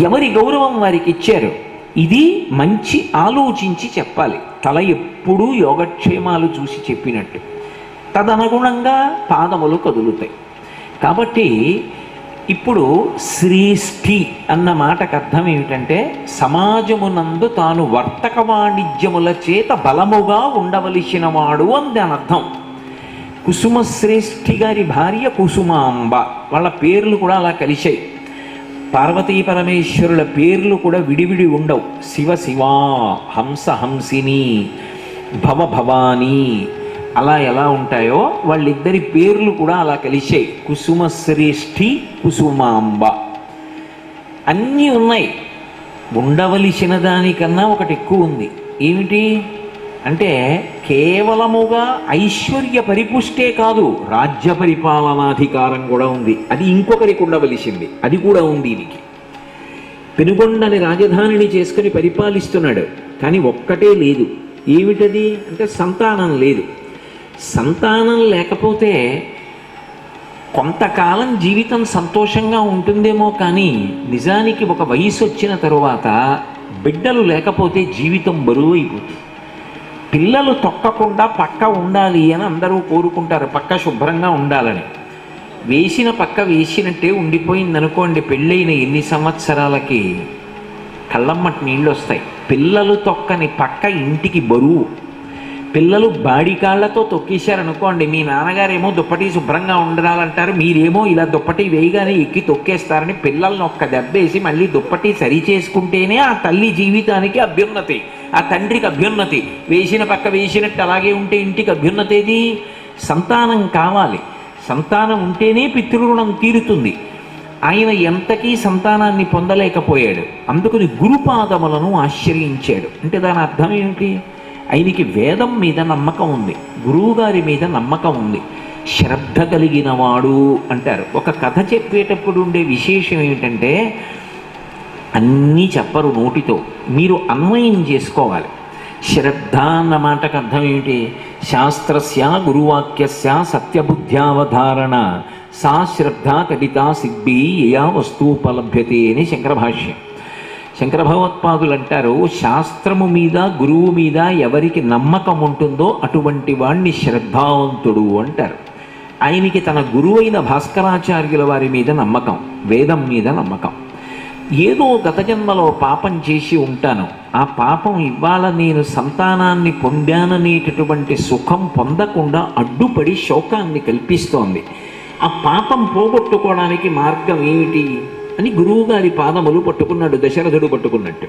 ఎవరి గౌరవం వారికి ఇచ్చారు? ఇది మంచి ఆలోచించి చెప్పాలి. తల ఎప్పుడూ యోగక్షేమాలు చూసి చెప్పినట్టు. తదనుగుణంగా పాదములు కదులుతాయి. కాబట్టి ఇప్పుడు శ్రీష్ఠి అన్న మాటకు అర్థం ఏమిటంటే సమాజమునందు తాను వర్తక వాణిజ్యముల చేత బలముగా ఉండవలసిన వాడు అని దాని అర్థం. కుసుమశ్రేష్ఠి గారి భార్య కుసుమాంబ వాళ్ళ పేర్లు కూడా అలా కలిశాయి. పార్వతీ పరమేశ్వరుల పేర్లు కూడా విడివిడి ఉండవు. శివ శివా హంస హంసిని భవ భవానీ అలా ఎలా ఉంటాయో వాళ్ళిద్దరి పేర్లు కూడా అలా కలిశాయి కుసుమశ్రేష్ఠి కుసుమాంబ. అన్నీ ఉన్నాయి. ఉండవలసిన దానికన్నా ఒకటి ఎక్కువ ఉంది. ఏమిటి? అంటే కేవలముగా ఐశ్వర్య పరిపుష్టే కాదు రాజ్య పరిపాలనాధికారం కూడా ఉంది. అది ఇంకొకరికి ఉండవలసింది. అది కూడా ఉంది దీనికి. పెనుగొండని రాజధానిని చేసుకుని పరిపాలిస్తున్నాడు. కానీ ఒక్కటే లేదు. ఏమిటది? అంటే సంతానం లేదు. సంతానం లేకపోతే కొంతకాలం జీవితం సంతోషంగా ఉంటుందేమో కానీ నిజానికి ఒక వయసు వచ్చిన తరువాత బిడ్డలు లేకపోతే జీవితం బరువు అయిపోతుంది. పిల్లలు తొక్కకుండా పక్క ఉండాలి అని అందరూ కోరుకుంటారు. పక్క శుభ్రంగా ఉండాలని. వేసిన పక్క వేసినట్టే ఉండిపోయింది అనుకోండి పెళ్ళైన ఎన్ని సంవత్సరాలకి? కళ్ళమ్మటి నీళ్ళు వస్తాయి. పిల్లలు తొక్కని పక్క ఇంటికి బరువు. పిల్లలు బాడి కాళ్ళతో తొక్కేశారనుకోండి మీ నాన్నగారేమో దుప్పటి శుభ్రంగా ఉండాలంటారు మీరేమో ఇలా దుప్పటి వేయగానే ఎక్కి తొక్కేస్తారని పిల్లల్ని ఒక్క దెబ్బేసి మళ్ళీ దుప్పటి సరి చేసుకుంటేనే ఆ తల్లి జీవితానికి అభ్యున్నతి. ఆ తండ్రికి అభ్యున్నతి. వేసిన పక్క వేసినట్టు అలాగే ఉంటే ఇంటికి అభ్యున్నతి ఏది? సంతానం కావాలి. సంతానం ఉంటేనే పితృరుణం తీరుతుంది. ఆయన ఎంతకీ సంతానాన్ని పొందలేకపోయాడు. అందుకని గురుపాదములను ఆశ్రయించాడు. అంటే దాని అర్థం ఏమిటి? ఆయనకి వేదం మీద నమ్మకం ఉంది. గురువుగారి మీద నమ్మకం ఉంది. శ్రద్ధ కలిగినవాడు అంటారు. ఒక కథ చెప్పేటప్పుడు ఉండే విశేషం ఏమిటంటే అన్నీ చెప్పరు నోటితో. మీరు అన్వయం చేసుకోవాలి. శ్రద్ధ అన్న మాటకు అర్థం ఏమిటి? శాస్త్రస్య గురువాక్యస్య సత్యబుద్ధ్యావధారణ. సా శ్రద్ధ కడితా సిద్ధి యయా వస్తువుపలభ్యతే అని శంకరభాష్యం. శంకర భగవత్పాదులు అంటారు శాస్త్రము మీద గురువు మీద ఎవరికి నమ్మకం ఉంటుందో అటువంటి వాణ్ణి శ్రద్ధావంతుడు అంటారు. ఆయనకి తన గురువైన భాస్కరాచార్యుల వారి మీద నమ్మకం వేదం మీద నమ్మకం. ఏదో గత జన్మలో పాపం చేసి ఉంటాను. ఆ పాపం ఇవాళ నేను సంతానాన్ని పొందాననేటటువంటి సుఖం పొందకుండా అడ్డుపడి శోకాన్ని కల్పిస్తోంది. ఆ పాపం పోగొట్టుకోవడానికి మార్గం ఏమిటి అని గురువుగారి పాదములు పట్టుకున్నాడు దశరథుడు పట్టుకున్నట్టు.